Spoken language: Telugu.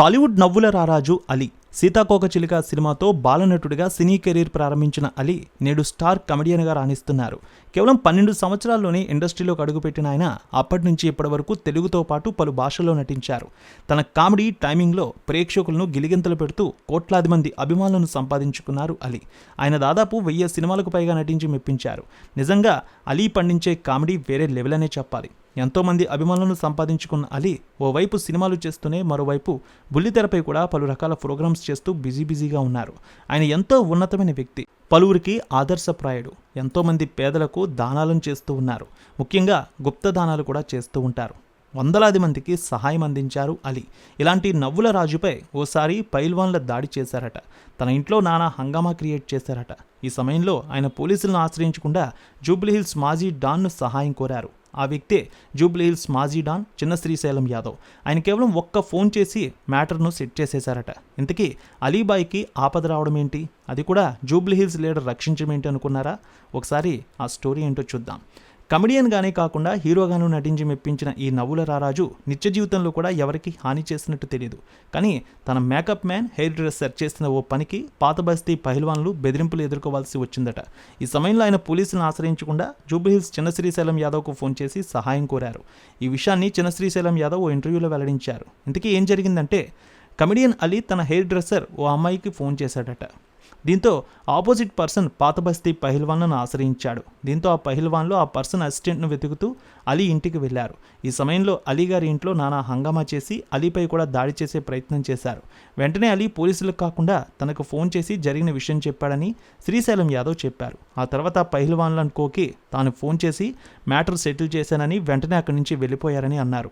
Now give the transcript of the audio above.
టాలీవుడ్ నవ్వుల రారాజు అలీ. సీతాకోక చిలుక సినిమాతో బాలనటుడిగా సినీ కెరీర్ ప్రారంభించిన అలీ నేడు స్టార్ కమెడియన్గా రాణిస్తున్నారు. కేవలం పన్నెండు సంవత్సరాల్లోనే ఇండస్ట్రీలోకి అడుగుపెట్టిన ఆయన అప్పటి నుంచి ఇప్పటి వరకు తెలుగుతో పాటు పలు భాషల్లో నటించారు. తన కామెడీ టైమింగ్లో ప్రేక్షకులను గిలిగింతలు పెడుతూ కోట్లాది మంది అభిమానులను సంపాదించుకున్నారు అలీ. ఆయన దాదాపు వెయ్యి సినిమాలకు పైగా నటించి మెప్పించారు. నిజంగా అలీ పండించే కామెడీ వేరే లెవెల్ అనే చెప్పాలి. ఎంతోమంది అభిమానులను సంపాదించుకున్న అలీ ఓవైపు సినిమాలు చేస్తూనే మరోవైపు బుల్లితెరపై కూడా పలు రకాల ప్రోగ్రామ్స్ చేస్తూ బిజీ బిజీగా ఉన్నారు. ఆయన ఎంతో ఉన్నతమైన వ్యక్తి. పలువురికి ఆదర్శప్రాయుడు. ఎంతోమంది పేదలకు దానాలను చేస్తూ ఉన్నారు. ముఖ్యంగా గుప్త దానాలు కూడా చేస్తూ ఉంటారు. వందలాది మందికి సహాయం అందించారు అలీ. ఇలాంటి నవ్వుల రాజుపై ఓసారి పైల్వాన్ల దాడి చేశారట. తన ఇంట్లో నానా హంగామా క్రియేట్ చేశారట. ఈ సమయంలో ఆయన పోలీసులను ఆశ్రయించకుండా జూబ్లీహిల్స్ మాజీ డాన్ను సహాయం కోరారు. ఆ వ్యక్తే జూబ్లీహిల్స్ మాజీ డాన్ చిన్న శ్రీశైలం యాదవ్. ఆయన కేవలం ఒక్క ఫోన్ చేసి మ్యాటర్ను సెట్ చేసేశారట. ఇంతకీ అలీబాయ్కి ఆపద రావడం ఏంటి? అది కూడా జూబ్లీహిల్స్ లీడర్ రక్షించడం ఏంటి అనుకున్నారా? ఒకసారి ఆ స్టోరీ ఏంటో చూద్దాం. కమెడియన్గానే కాకుండా హీరోగాను నటించి మెప్పించిన ఈ నవ్వుల రారాజు నిత్య జీవితంలో కూడా ఎవరికి హాని చేసినట్టు తెలియదు కానీ తన మేకప్ మ్యాన్ హెయిర్ డ్రెస్సర్ చేసిన ఓ పనికి పాత బస్తీ పహిల్వాన్లు బెదిరింపులు ఎదుర్కోవాల్సి వచ్చిందట. ఈ సమయంలో ఆయన పోలీసులను ఆశ్రయించకుండా జూబ్లీహిల్స్ చిన్న శ్రీశైలం యాదవ్కు ఫోన్ చేసి సహాయం కోరారు. ఈ విషయాన్ని చిన్న శ్రీశైలం యాదవ్ ఓ ఇంటర్వ్యూలో వెల్లడించారు. ఇంతకీ ఏం జరిగిందంటే కమెడియన్ అలీ తన హెయిర్ డ్రెస్సర్ ఓ అమ్మాయికి ఫోన్ చేశాడట. దీంతో ఆపోజిట్ పర్సన్ పాతబస్తీ పహిల్వాన్లను ఆశ్రయించాడు. దీంతో ఆ పహిల్వాన్లో ఆ పర్సన్ అసిస్టెంట్ను వెతుకుతూ అలీ ఇంటికి వెళ్ళారు ఈ సమయంలో అలీ గారి ఇంట్లో నానా హంగామా చేసి అలీపై కూడా దాడి చేసే ప్రయత్నం చేశారు. వెంటనే అలీ పోలీసులకు కాకుండా తనకు ఫోన్ చేసి జరిగిన విషయం చెప్పాడని శ్రీశైలం యాదవ్ చెప్పారు. ఆ తర్వాత ఆ పహిల్వాన్లను కోకి తాను ఫోన్ చేసి మ్యాటర్ సెటిల్ చేశానని వెంటనే అక్కడి నుంచి వెళ్ళిపోయారని అన్నారు.